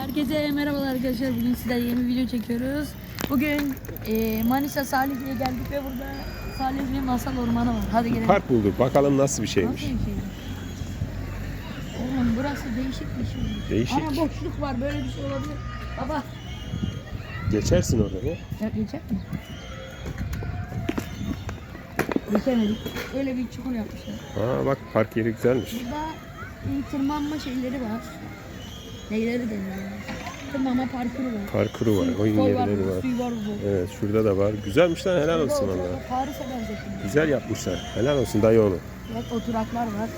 Herkese merhabalar arkadaşlar. Bugün sizlerle yeni bir video çekiyoruz. Bugün e, Manisa Salihli'ye geldik ve burada Salihli Masal Ormanı var. Hadi gelin. Park bulduk. Bakalım nasıl bir Nasıl şeymiş. bir şey? Oğlum burası değişik bir şey. Değişik. Ama boşluk var. Böyle bir şey olabilir. Baba. Geçersin orada ne? Ya geçecek mi? Geçemedik. Öyle bir çukur yapmışlar. Aa bak park yeri güzelmiş. Burada e, tırmanma şeyleri var. Neyleri deniyor? Tırmanma parkuru var. Parkuru var, oyun Koy yerleri var. Suyu var bu. Evet şurada da var. Güzelmiş lan helal olsun valla. Paris'e benzettim. Güzel yapmışlar. Helal olsun dayı oğlu. Bak oturaklar var.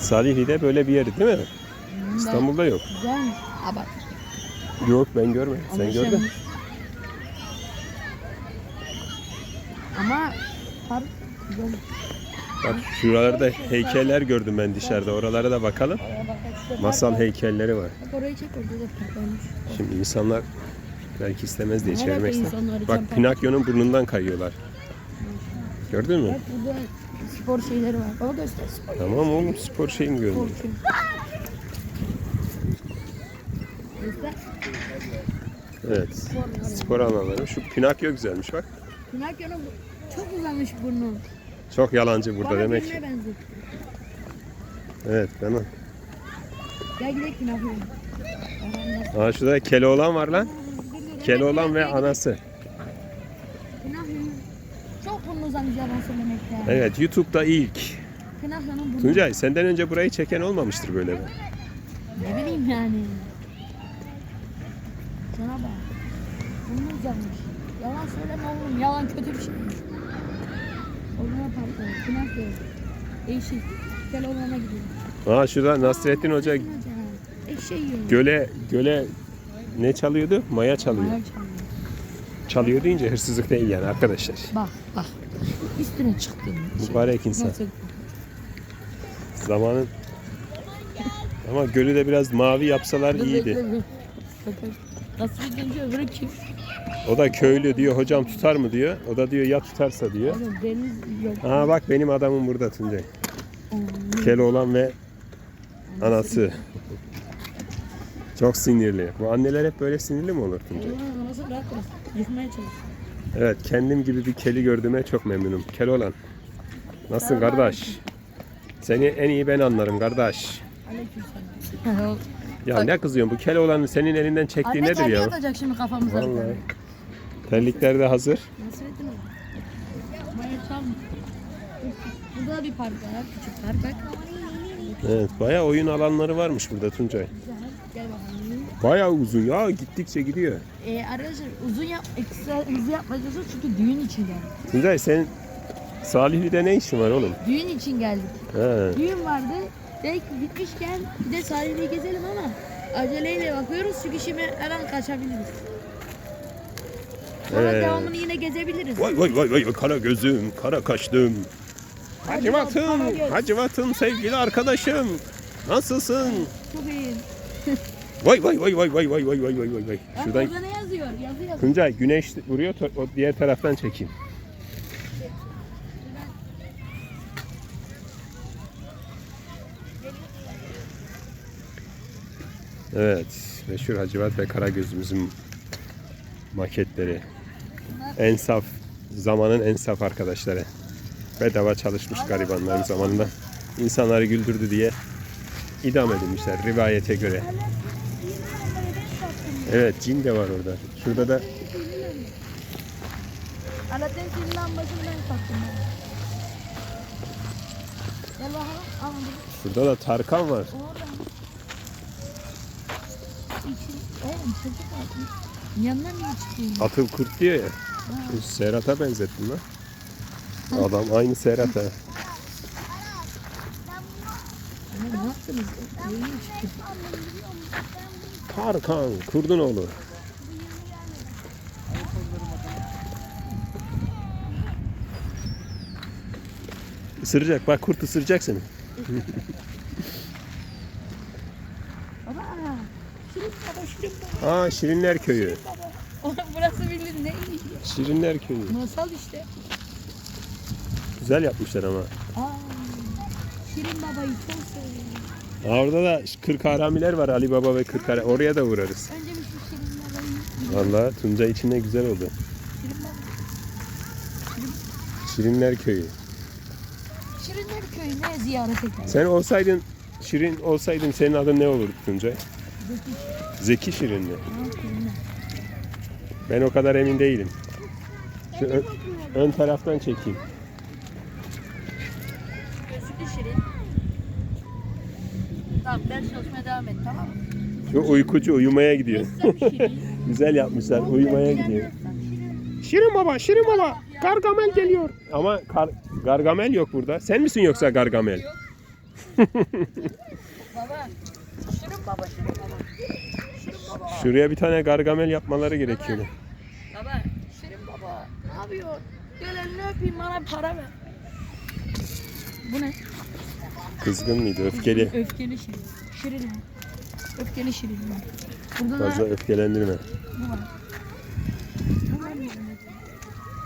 Salihli'de böyle bir yer değil mi? Hmm, İstanbul'da yok. Güzel mi? Bak. Yok ben görmedim. Sen gördün. şey- Ama park güzel. Bak şuralarda heykeller gördüm ben dışarıda. Oralara da bakalım. Masal heykelleri var. Bak orayı çek orada da. Şimdi insanlar belki istemez diye çevirmek ister. Bak park? Pinokyo'nun burnundan kayıyorlar. Gördün mü? Bak burada spor şeyleri var. Baba göster spor. Tamam oğlum spor şeyini gördüm. Evet. Spor. alanları. Şu Pinokyo güzelmiş bak. Pinokyo'nun çok uzamış burnu. Çok yalancı burada Bana demek benzetti. Evet bana. Gel gidelim. Aa şurada Keloğlan var lan. Keloğlan ve anası. Çok yalan söylemekte. Evet YouTube'da ilk. Burnu. Tuncay senden önce burayı çeken olmamıştır böyle bir. Ne bileyim yani. Sana bak. Uzamış. Yalan söyleme oğlum. Yalan kötü bir şey. Ormana parkı. Pinokyo. Değişik. Keloğlan'a gidiyor. Aa şurada Nasrettin Hoca Eşeği yiyor. göle göle ne çalıyordu? Maya çalıyor. Maya çalıyor. Çalıyor deyince hırsızlık değil yani arkadaşlar. Bak bak. Üstüne çıktı. Mübarek insan. Nasıl? Zamanın ama gölü de biraz mavi yapsalar iyiydi. Nasıl genci öbürü kim? O da köylü diyor hocam tutar mı diyor. O da diyor ya tutarsa diyor. Aa bak benim adamım burada Tuncay. Keloğlan ve anası. Çok sinirli. Bu anneler hep böyle sinirli mi olur anası rahat bırak. Yıkmaya çalış. Evet kendim gibi bir keli gördüğüme çok memnunum. Keloğlan. Nasılsın kardeş? Seni en iyi ben anlarım kardeş. Aleykümselam. Ya ne kızıyorsun bu Keloğlan'ın senin elinden çektiği Anne nedir terlik ya? atacak şimdi kafamıza. bir Vallahi. tane. Terlikler de hazır. Nasrettin abi. Maya çalma. Burada da bir park var. Küçük park. Bak. Evet bayağı oyun alanları varmış burada Tuncay. Güzel. Gel bakalım. Bayağı uzun ya gittikçe gidiyor. Ee, arkadaşlar uzun yap, ekstra hızlı yapmayacağız çünkü düğün için geldik. Tuncay senin Salihli'de ne işin var oğlum? Düğün için geldik. He. Düğün vardı. Dedik gitmişken bir de sahilde gezelim ama aceleyle bakıyoruz çünkü şimdi her an kaçabiliriz. Sonra Evet. devamını yine gezebiliriz. Vay vay vay vay kara gözüm, kara kaşlım. Hacivat'ım, Karagöz. Hacivat'ım sevgili arkadaşım. Nasılsın? Çok iyi. Vay vay vay vay vay vay vay vay vay vay Şuradan orada ne yazıyor? Yazı yazıyor. Tuncay güneş vuruyor o diğer taraftan çekeyim. Evet, meşhur Hacivat ve Karagöz'ümüzün maketleri. En saf, zamanın en saf arkadaşları. Bedava çalışmış garibanların zamanında. İnsanları güldürdü diye idam edilmişler rivayete göre. Evet, cin de var orada. Şurada da Aladdin sattım ben. Gel bakalım. Şurada da Tarkan var. Orada. Yanına niye çıkıyorsun? Atıl kurt diyor ya. Serhat'a benzettim lan. Adam aynı Serhat ha. Ama ne yaptınız? Çıktı. Tarkan, kurdun oğlu. Isıracak. Bak kurt ısıracak seni. Aa Şirinler Köyü. Burası bildiğin ne iyi. Şirinler Köyü. Masal işte. Güzel yapmışlar ama. Aa, Şirin babayı çok seviyorum. Orada da kırk haramiler var Ali Baba ve kırk harami. Oraya da uğrarız. Önce bir. Vallahi Tunca içinde güzel oldu. Şirinler Köyü. Şirinler köyüne ziyaret edelim. Sen olsaydın Şirin olsaydın senin adın ne olurdu Tuncay? Zeki Zeki Şirin mi? Ben o kadar emin değilim. Şu ön, ön taraftan çekeyim. Gözlüklü Şirin. Tamam ders çalışmaya devam et tamam mı? Şu uykucu uyumaya gidiyor. Şirin. Güzel yapmışlar. Uyumaya gidiyor. Şirin baba, Şirin baba. Gargamel geliyor. Ama kar- Gargamel yok burada. Sen misin yoksa Gargamel? Baba. Şirin baba, Şirin baba. Şirin baba. Şuraya bir tane Gargamel yapmaları gerekiyor. Baba, Şirin baba. Ne yapıyor? Gel elini öpeyim bana para ver. Bu ne? Kızgın mıydı? Öfkeli. Öfkeli Şirin. Şirin? Öfkeli Şirin? Burada da Fazla öfkelendirme. bu var.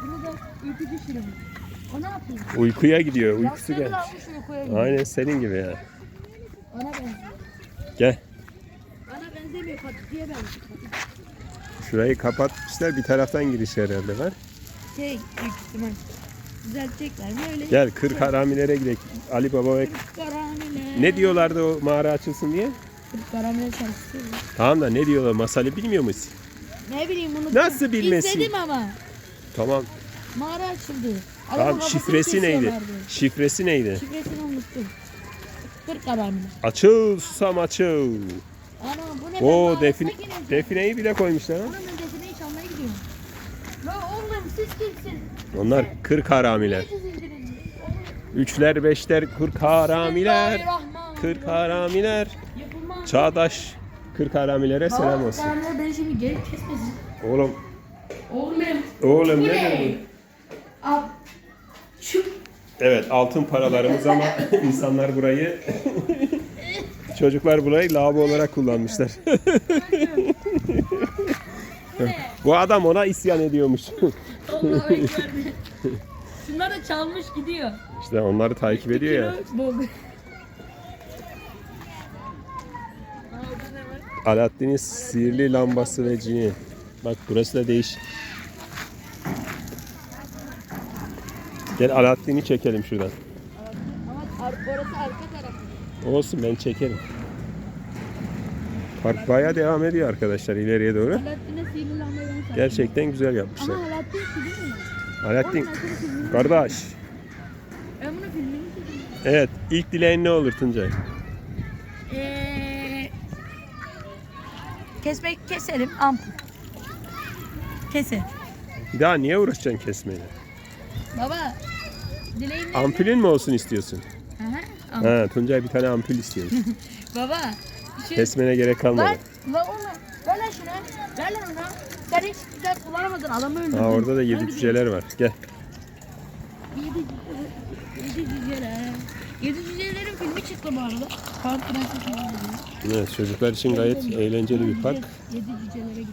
Bunu da ürkücü Şirin. O ne yapıyor? Uykuya gidiyor. Uykusu Yastığı gelmiş. da almış uykuya gidiyor. Aynen senin gibi ya. Ona benziyor. Gel. Bana benzemiyor. Patiye benziyor. Şurayı kapatmışlar. Bir taraftan giriş herhalde var. Şey büyük ihtimal. Düzeltecekler mi öyle? Gel kırk haramilere gidelim. Ali Baba ve... Kırk. Ne diyorlardı o mağara açılsın diye? Kırk karamele şarkısı. Tamam da ne diyorlar? Masalı bilmiyor musun? Ne bileyim bunu. Nasıl bilmesin? İzledim ama. Tamam. Mağara açıldı. Tamam şifresi neydi? kesiyorlardı. Şifresi neydi? Şifresini unuttum. Kırk karamele. Açıl susam açıl. Ana bu ne? O Ben define, mağarasına gireceğim. defineyi bile koymuşlar ha. Oğlum ben defineyi çalmaya gidiyorum. La oğlum siz kimsiniz? Onlar kırk haramiler. Üçler, beşler, kırk haramiler. Kırk haramiler. Çağdaş kırk haramilere selam olsun. Beni şimdi kesmesin. Oğlum, Oğlum benim. oğlum ne. Şu. Evet altın paralarımız ama insanlar burayı çocuklar burayı lavabo olarak kullanmışlar. Bu adam ona isyan ediyormuş. Allah'a ekber. Şunlar da çalmış gidiyor. işte onları takip ediyor ya. Var? Alaaddin'in sihirli lambası ve cini. Bak burası da değişik. Gel Alaaddin'i çekelim şuradan. Ama orası arka tarafı. Olsun ben çekerim. Park bayağı devam ediyor arkadaşlar ileriye doğru. Alaaddin'e sihirli lambayı ben sattım. Gerçekten güzel yapmışlar. Ama Alaaddin mi? Kardeş. Ben bunu filmini. Evet ilk dileğin ne olur Tuncay? Eee... Kesmek keserim ampul. Keser. Bir daha niye uğraşacaksın kesmeyle? Baba. Dileğin ne? Ampulün mü olsun istiyorsun? Aha, ampul. Ha Tuncay bir tane ampul istiyor. Baba. Şu... Kesmene gerek kalmadı. Lan, lan oğlum. Ver lan şunu. Ver lan onu. Sen hiç güzel kullanamadın. Adamı öldürdün. Ha orada da yedi cüceler var. Gel. Yedi, yedi cüceler. Yedi cücelerin filmi çıktı bu arada. Park Prenses. Evet, çocuklar için gayet eğlenceli bir park. Yedi cücelere gidelim.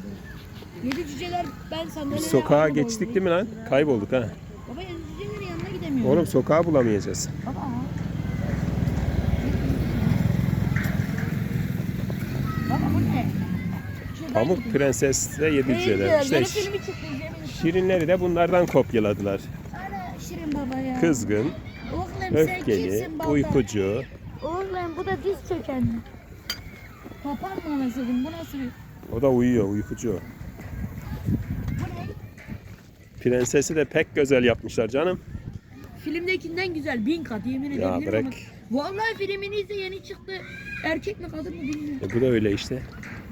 Yedi cüceler ben sandalyeye Biz sokağa geçtik değil mi lan? Kaybolduk ha. Baba yedi cücelerin yanına gidemiyorum. Oğlum sokağı bulamayacağız. Baba bu ne? Şuradan Pamuk. Prenses ve yedi cüceler. İşte Yeni filmi çıktı. şirinleri de bunlardan kopyaladılar. Ana Şirin baba ya. Kızgın, Oğlum öfkeli, kimsin baba? uykucu. Oğlum bu da diz çökenli. Papağan mı anasını? Bu nasıl bir... O da uyuyor, uykucu. Prensesi de pek güzel yapmışlar canım. Filmdekinden güzel. Bin kat yemin. Ya bırak. Vallahi filminiz de yeni çıktı. Erkek mi kadın mı bilmiyorum. E, bu da öyle işte.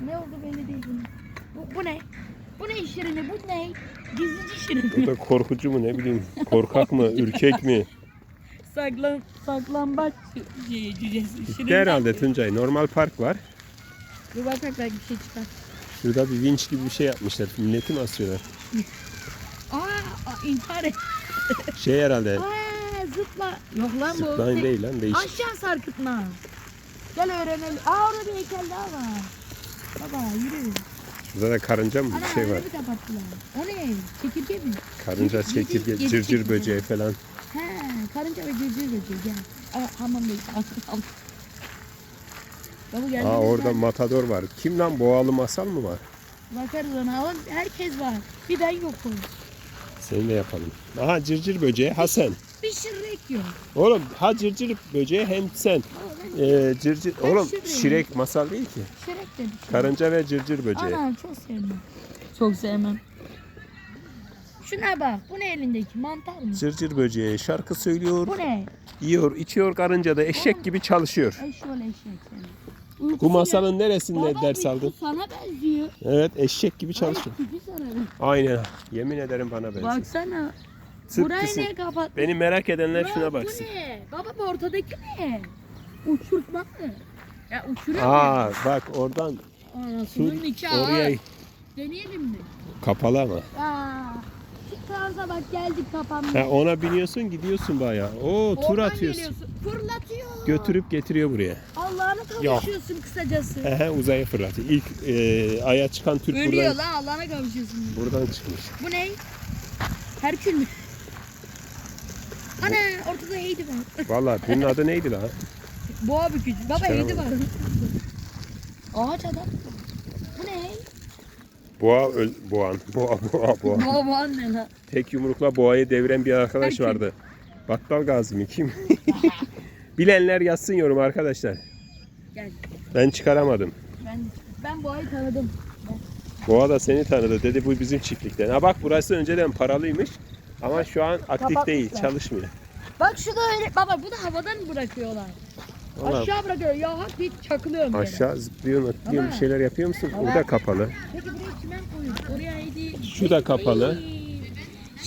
Ne oldu belli değil bunun. Bu, bu ne? Bu ne şirini? Bu ne? Gizlici şirini. da korkucu mu ne bileyim. Korkak mı, ürkek mi? Saklan, saklambaç şey, cücesi. Şirin. Gitti herhalde Tuncay. Normal park var. Bir bak bak belki bir şey çıkar. Şurada bir vinç gibi bir şey yapmışlar. Milleti mi asıyorlar? Aa, aa intihar et. Şey herhalde. Aa, zıpla. Yok lan bu. Zipline değil lan değişik. Aşağı sarkıtma. Gel öğrenelim. Aa orada bir heykel daha var. Baba yürü. Burada da karınca mı Ana bir şey var. kapattılar. O ne? Çekirge mi? Karınca, Yedi- çekirge, yedi cırcır çekirge. böceği falan. He, karınca ve cırcır böceği gel. Aa, hamam değil. Hamam. Baba geldi. Aa orada matador var. Kim lan boğalı masal mı var? Bakarız ona ama herkes var. Bir ben yokum. Seni de yapalım. Aha cırcır böceği ha şirek yok. Oğlum ha cırcır böceği hem sen. Ee, cırcır. Ben Oğlum şirin. şirek masal değil ki. şirek de bir şey. Karınca ve cırcır böceği. Ana çok sevmem. Çok sevmem. Şuna bak. Bu ne elindeki? Mantar mı? Cırcır böceği şarkı söylüyor, Bu ne? yiyor, içiyor karınca da eşek gibi çalışıyor. Şöyle eşek seni. Bu masalın neresinde Baba, ders aldın? Sana benziyor. Evet eşek gibi çalışıyor. Tipi sana. Aynen. Yemin ederim bana benziyor. Baksana. Tıpkısın. Burayı niye kapat? Beni merak edenler Baba, şuna baksın. Bu ne? Baba bu ortadaki ne? Uçurtma mı? Ya uçuruyor mu? Aa bak oradan Anasının su nikahı. oraya Deneyelim mi? kapalı ama. Aa, şu tarza bak geldik kapanmış. Ha, ona biniyorsun gidiyorsun bayağı. Oo tur Oradan atıyorsun. geliyorsun. Fırlatıyor. Götürüp getiriyor buraya. Allah'ına Yok. kavuşuyorsun kısacası. Ehe uzaya fırlatıyor. İlk e, aya çıkan Türk Ölüyor buradan, lan Allah'ına kavuşuyorsun. buradan çıkmış. Bu ne? Herkül mü? Ana ortada heydi var. Vallahi bunun adı neydi lan? Boğa bükücü. Baba heydi var. Ağaç adam. Bu ne? Boğa öl, boğan. Boğa boğa boğa. Boğa boğa ne lan? Tek yumrukla boğayı deviren bir arkadaş Herkül. vardı. Battal Gazi mi kim? Bilenler yazsın yorum arkadaşlar. Gel. Ben çıkaramadım. Ben ben boğayı tanıdım. Boğa da seni tanıdı dedi bu bizim çiftlikten. Ha bak burası önceden paralıymış ama şu an aktif değil Kapatmışlar. çalışmıyor. Bak şu da öyle. Baba bu da havadan bırakıyorlar. Valla Aşağı bırakıyor. Ya hak bir çakılıyorum aşağı zıplıyorsun atlıyorsun bir şeyler yapıyor musun? O da kapalı. Peki buraya çimen koyun. Oraya heydi. Şu da kapalı.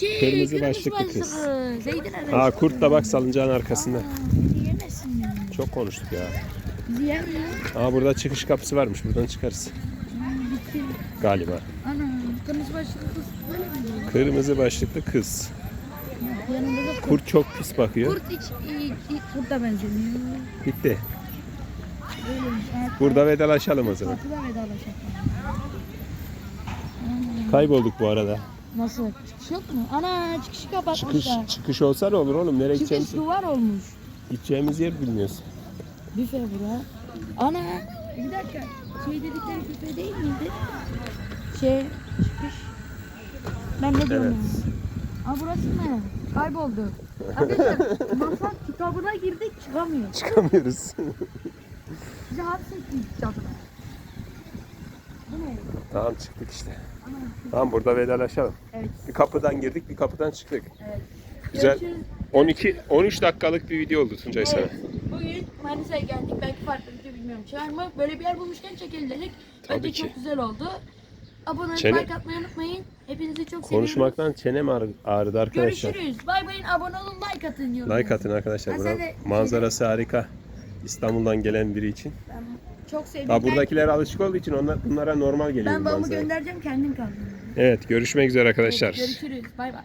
Şey, Kırmızı başlıklı kız. başlıklı. Zeydin evet. Aa kurt da bak salıncağın arkasında. Aa, bizi yemesin ya. Çok konuştuk ya. Bizi yer mi? Aa burada çıkış kapısı varmış buradan çıkarız galiba. Ana kırmızı başlıklı kız? Kırmızı başlıklı kız. Yanında da kurt. Kurt çok pis bakıyor. Kurt hiç, hiç, hiç kurt da benzemiyor. Bitti. Öyleymiş. Burada vedalaşalım o zaman. Kapıda vedalaşalım. Kaybolduk bu arada. Nasıl? Çıkış yok mu? Ana çıkışı Çıkış kapatmışlar. çıkış olsa ne olur oğlum? Nereye Çıkış gideceğimiz, duvar olmuş. gideceğimiz yer bilmiyoruz. Büfe bura. Ana bir dakika. Şey dedikleri büfe değil miydi? Şey. Ben ne diyorum Evet. Aa burası ne? Kayboldu. Arkadaşlar masal kitabına girdik çıkamıyor. Çıkamıyoruz. Bizi hapsetti çatıda. Bu ne? tamam çıktık işte. Ana. Tamam burada vedalaşalım. Evet. Bir kapıdan girdik, bir kapıdan çıktık. Evet. Güzel. Görüşürüz. 12 13 dakikalık bir video oldu Tuncay sana. Evet. Bugün Manisa'ya geldik. Belki farklı bir şey bilmiyorum. Mı? Böyle bir yer bulmuşken çekelim dedik. Bence çok güzel oldu. Abone olup Çene- like atmayı unutmayın. Hepinizi çok seviyoruz. Konuşmaktan çenem ağrı- ağrıdı arkadaşlar. Görüşürüz. Bay bayın abone olun like atın diyorum. Like atın arkadaşlar. Ha, Buranın sen de- manzarası harika. İstanbul'dan gelen biri için. Ben çok sevdim. Daha buradakiler alışık olduğu için onlar bunlara normal geliyor Ben bu babamı manzara. göndereceğim kendim kaldım. Evet, görüşmek üzere arkadaşlar. Görüşürüz. Bay bay.